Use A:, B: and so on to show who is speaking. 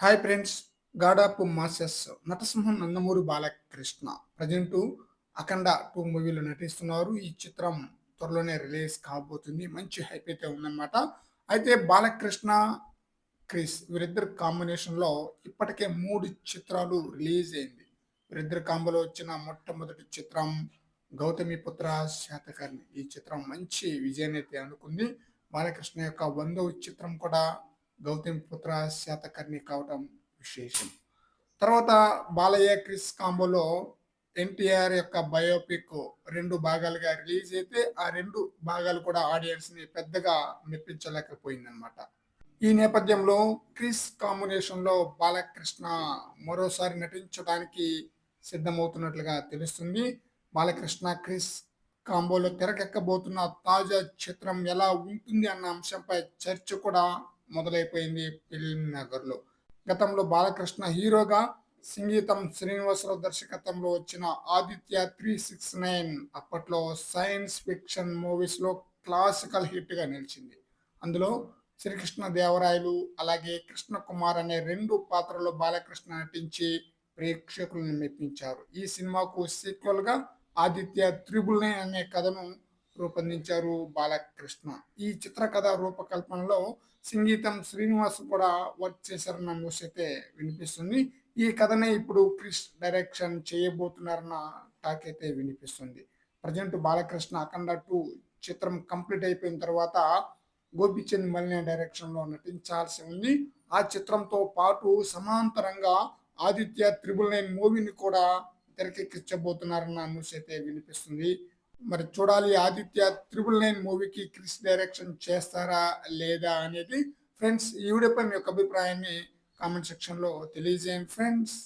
A: Hi friends గాడాపు masses నటసింహం Nandamuri Balakrishna present Akhanda two మూవీలో నటిస్తున్నారు. ఈ చిత్రం త్వరలోనే రిలీజ్ కాబోతుంది. మంచి హైప్ అయితే ఉందన్నమాట. అయితే బాలకృష్ణ క్రిస్ వీరిద్దరు కాంబినేషన్లో ఇప్పటికే మూడు చిత్రాలు రిలీజ్ అయింది. వీరిద్దరు కాంబోలో వచ్చిన మొట్టమొదటి చిత్రం గౌతమి పుత్ర శాతకర్ణి. ఈ చిత్రం మంచి విజయాన్ని అయితే అనుకుంది బాలకృష్ణ యొక్క వందవ చిత్రం కూడా గౌతమి పుత్ర శాతకర్ణి కావటం విశేషం. తర్వాత బాలయ్య క్రిస్ కాంబోలో ఎన్టీఆర్ యొక్క బయోపిక్ రెండు భాగాలుగా రిలీజ్ అయితే ఆ రెండు భాగాలు కూడా ఆడియన్స్ని పెద్దగా మెప్పించలేకపోయిందనమాట ఈ నేపథ్యంలో క్రిస్ కాంబినేషన్లో బాలకృష్ణ మరోసారి నటించడానికి సిద్ధమవుతున్నట్లుగా తెలుస్తుంది. బాలకృష్ణ క్రిస్ కాంబోలో తెరకెక్కబోతున్న తాజా చిత్రం ఎలా ఉంటుంది అన్న అంశంపై చర్చ కూడా మొదలైపోయింది ఫిల్మ్ నగర్లో. గతంలో బాలకృష్ణ హీరోగా సంగీతం శ్రీనివాసరావు దర్శకత్వంలో వచ్చిన ఆదిత్య త్రీ సిక్స్ నైన్ అప్పట్లో సైన్స్ ఫిక్షన్ మూవీస్లో క్లాసికల్ హిట్గా నిలిచింది. అందులో శ్రీకృష్ణ దేవరాయలు అలాగే కృష్ణ కుమార్ అనే రెండు పాత్రల్లో బాలకృష్ణ నటించి ప్రేక్షకులను మెప్పించారు. ఈ సినిమాకు సీక్వెల్గా ఆదిత్య త్రిబుల్ నైన్ అనే కథను రూపొందించారు బాలకృష్ణ. ఈ చిత్రకథ రూపకల్పనలో సంగీతం శ్రీనివాస్ కూడా వర్క్ చేశారన్న న్యూస్ అయితే వినిపిస్తుంది. ఈ కథనే ఇప్పుడు క్రిష్ డైరెక్షన్ చేయబోతున్నారన్న టాక్ అయితే వినిపిస్తుంది. ప్రజెంట్ బాలకృష్ణ అఖండ టూ చిత్రం కంప్లీట్ అయిపోయిన తర్వాత గోపిచంద్ మలిన డైరెక్షన్లో నటించాల్సి ఉంది. ఆ చిత్రంతో పాటు సమాంతరంగా ఆదిత్య త్రిబుల్ నైన్ మూవీని కూడా తెరకెక్కించబోతున్నారన్న న్యూస్ అయితే వినిపిస్తుంది. మరి చూడాలి ఆదిత్య త్రిబుల్ నైన్ మూవీకి క్రిస్ డైరెక్షన్ చేస్తారా లేదా అనేది ఫ్రెండ్స్ ఈ వీడియోపై మీ యొక్క అభిప్రాయాన్ని కామెంట్ సెక్షన్లో తెలియజేయండి ఫ్రెండ్స్.